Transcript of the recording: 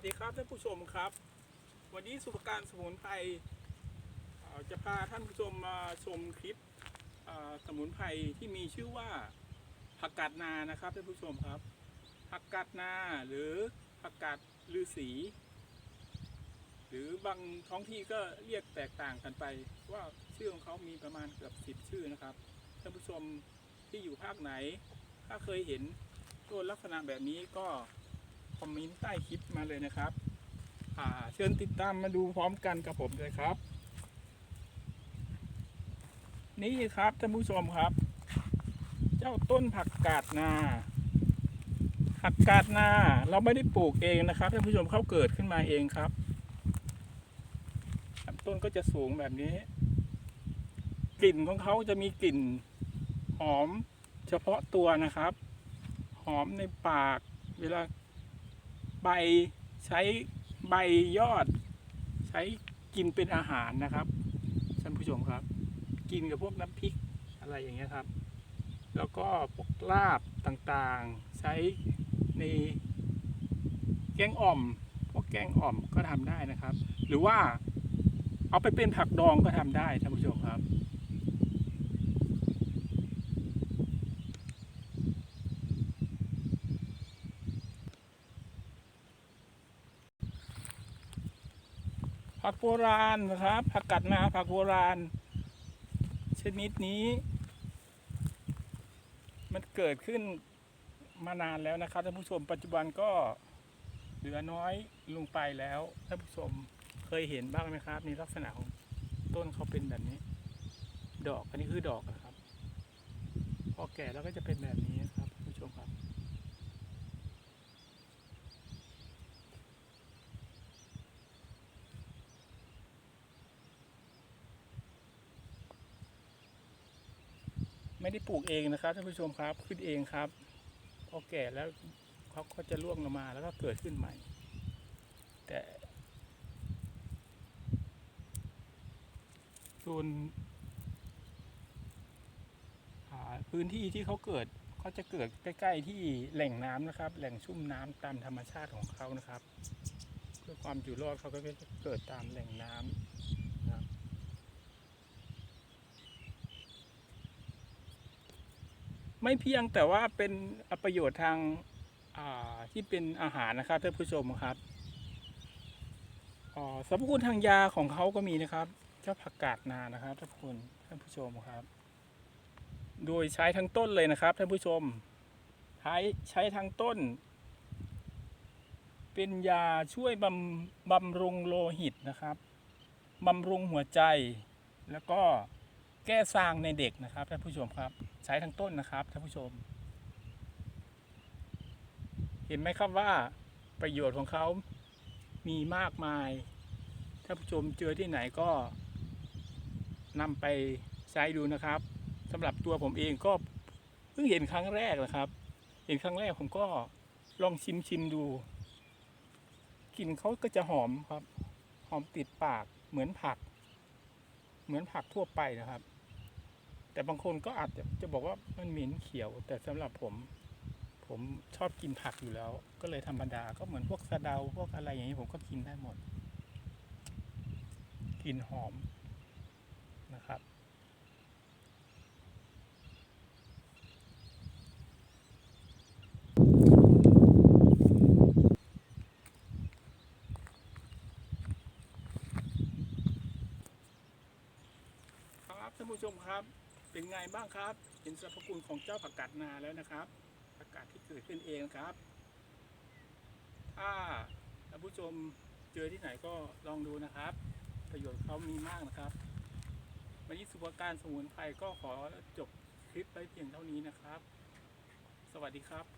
ัสดีครับท่านผู้ชมครับ วันนี้สุภการสมุนไพรจะพาท่านผู้ชมมาชมคลิปสมุนไพรที่มีชื่อว่าผักกาดนานะครับท่านผู้ชมครับผักกาดนาหรือผักกาดลือสีหรือบางท้องที่ก็เรียกแตกต่างกันไป ว่าชื่อของเขามีประมาณเกือบสิบชื่อนะครับท่านผู้ชมที่อยู่ภาคไหน ถ้าเคยเห็นต้นลักษณะแบบนี้ก็ คอมเมนต์ใต้คลิปมาเลยนะครับเชิญติดตามมาดูพร้อมกันกับผมเลยครับ นี่ครับท่านผู้ชมครับ เจ้าต้นผักกาดนาผักกาดนาเราไม่ได้ปลูกเองนะครับท่านผู้ชมเขาเกิดขึ้นมาเองครับต้นก็จะสูงแบบนี้ กลิ่นของเขาจะมีกลิ่นหอมเฉพาะตัวนะครับ หอมในปากเวลา ใบใช้ใบยอด ใช้กินเป็นอาหารนะครับท่านผู้ชมครับ กินกับพวกน้ำพริกอะไรอย่างเงี้ยครับ แล้วก็พวกลาบต่างๆ ใช้ในแกงอ่อม พวกแกงอ่อมก็ทำได้นะครับ หรือว่าเอาไปเป็นผักดองก็ทำได้ท่านผู้ชมครับ ผักโบราณนะครับผักกัดนาผักโบราณ ชนิดนี้ มันเกิดขึ้นมานานแล้วนะครับท่านผู้ชมปัจจุบันก็เหลือน้อยลงไปแล้วท่านผู้ชมเคยเห็นบ้างไหมครับในลักษณะของต้นเขาเป็นแบบนี้ ดอกอันนี้คือดอกนะครับ พอแก่แล้วก็จะเป็นแบบนี้นะครับท่านผู้ชมครับ ไม่ได้ปลูกเองนะครับท่านผู้ชมครับขึ้นเองครับพอแก่แล้วเขาก็จะร่วงลงมาแล้วก็เกิดขึ้นใหม่ แต่ส่วนพื้นที่ที่เขาเกิดเขาจะเกิดใกล้ ๆ ที่แหล่งน้ำนะครับ แหล่งชุ่มน้ำตามธรรมชาติของเขานะครับ เพื่อความอยู่รอดเขาก็จะเกิดตามแหล่งน้ำนะครับ ไม่เพียงแต่ว่าเป็นประโยชน์ทางาที่เป็นอาหารนะครับท่านผู้ชมครับสรรพคุณทางยาของเขาก็มีนะครับ เจ้าผักกาดนานะครับท่านผู้ชมท่านผู้ชมครับ โดยใช้ทั้งต้นเลยนะครับท่านผู้ชม ใช้ใช้ทั้งต้น เป็นยาช่วยบำบำรุงโลหิตนะครับบำรุงหัวใจแล้วก็ แก้ซางในเด็กนะครับท่านผู้ชมครับ ใช้ทั้งต้นนะครับท่านผู้ชม เห็นไหมครับว่าประโยชน์ของเขามีมากมายท่านผู้ชมเจอที่ไหนก็นำไปใช้ดูนะครับสำหรับตัวผมเองก็เพิ่งเห็นครั้งแรกนะครับ เห็นครั้งแรกผมก็ลองชิมชิมดูกลิ่นเขาก็จะหอมครับ หอมติดปากเหมือนผัก เหมือนผักทั่วไปนะครับ แต่บางคนก็อาจจะจะบอกว่ามันเหม็นเขียว แต่สำหรับผม ผมชอบกินผักอยู่แล้ว ก็เลยธรรมดาก็เหมือนพวกสะเดาพวกอะไรอย่างนี้ผมก็กินได้หมดกลิ่นหอมนะครับครับท่านผู้ชมครับ เป็นไงบ้างครับ เห็นสรรพคุณของเจ้าผักกาดนาแล้วนะครับผักกาดที่เกิดขึ้นเองครับ ถ้าท่านผู้ชมเจอที่ไหนก็ลองดูนะครับ ประโยชน์เขามีมากนะครับวันนี้สุภการสมุนไพรก็ขอจบคลิปไว้เพียงเท่านี้นะครับ สวัสดีครับ